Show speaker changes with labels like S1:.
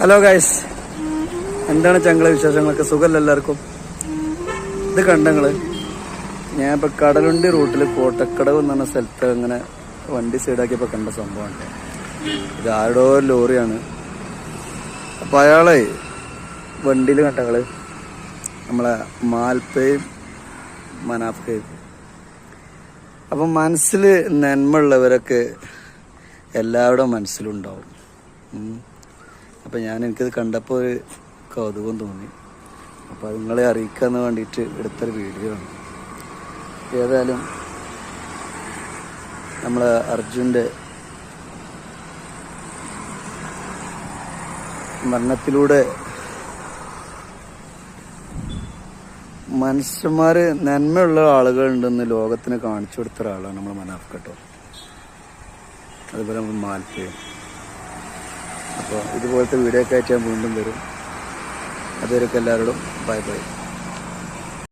S1: Hello guys എന്താണ് ചങ്ങളെ വിശേഷങ്ങളൊക്കെ? സുഖമല്ല എല്ലാവർക്കും? ഇത് കണ്ടങ്ങൾ. ഞാൻ ഇപ്പൊ കടലുണ്ടി റൂട്ടിൽ കോട്ടക്കടവ് എന്ന് പറഞ്ഞ സ്ഥലത്ത് ഇങ്ങനെ വണ്ടി സൈഡാക്കിയപ്പോ കണ്ട സംഭവമാണ് ഇത് ആരുടെ ലോറിയാണ്. അപ്പൊ അയാളെ വണ്ടിയിൽ കണ്ടങ്ങൾ നമ്മളെ മാൽപ്പയും മനാഫയും അപ്പം മനസ്സിൽ നന്മ ഉള്ളവരൊക്കെ എല്ലാവരുടെ മനസ്സിലുണ്ടാവും ഉം. അപ്പം ഞാൻ എനിക്കത് കണ്ടപ്പോൾ ഒരു കൗതുകം തോന്നി. അപ്പോൾ അത് നിങ്ങളെ അറിയിക്കാന്ന് വേണ്ടിയിട്ട് എടുത്തൊരു വീഡിയോ ആണ്. ഏതായാലും നമ്മളെ അർജുന്റെ മരണത്തിലൂടെ മനുഷ്യന്മാര് നന്മയുള്ള ആളുകളുണ്ടെന്ന് ലോകത്തിന് കാണിച്ചു കൊടുത്ത ഒരാളാണ് നമ്മൾ മനാഫ് കേട്ടോ അതുപോലെ നമ്മൾ മാൽപ്പയും അപ്പോൾ ഇതുപോലത്തെ വീഡിയോ ഒക്കെ ആയിട്ട് ഞാൻ വീണ്ടും വരും. അതുവരെയൊക്കെ എല്ലാവരോടും ബൈ ബൈ